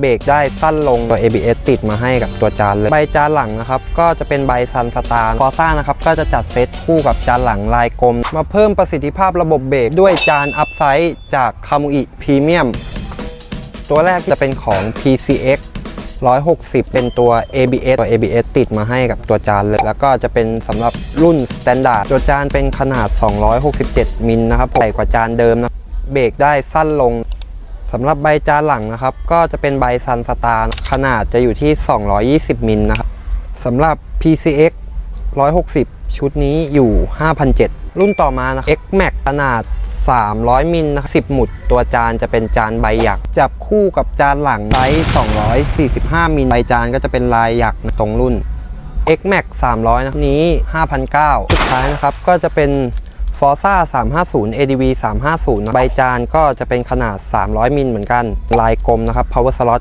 เบรกได้สั้นลงตัว ABS ติดมาให้กับตัวจานเลย ใบจานหลังนะครับ ก็จะเป็นใบซันสตาร์ฟอซ่านะครับ ก็จะจัดเซตคู่กับจานหลังลายกลม มาเพิ่มประสิทธิภาพระบบเบรกด้วยจานอัพไซด์จากคามูอิพรีเมียมตัวแรกจะเป็นของ PCX 160 เป็นตัว ABS ตัว ABS ติดมาให้กับตัวจานเลย แล้วก็จะเป็นสำหรับรุ่น Standard ตัวจานเป็นขนาด 267 มิลนะครับใหญ่กว่าจานเดิมนะ เบรกได้สั้นลง สำหรับใบจานหลังนะครับ ก็จะเป็นใบซันสตาร์ขนาดจะอยู่ที่ 220มิลนะครับสำหรับ PCX 160 ชุดนี้อยู่ 5,007 รุ่นต่อมานะ X Max ขนาด 300 มิลนะครับ10 หมุด ตัวจานจะเป็นจานใบหยัก จับคู่กับจานหลังไซส์245 มิลใบจานก็จะเป็นลายหยักตรงรุ่น X Max 300 นะนี้5,900สุดท้ายนะครับ ก็จะเป็น Forza 350 ADV 350นะใบจานก็จะเป็นขนาด 300 มิลเหมือนกัน ลายกลมนะครับ Power Slot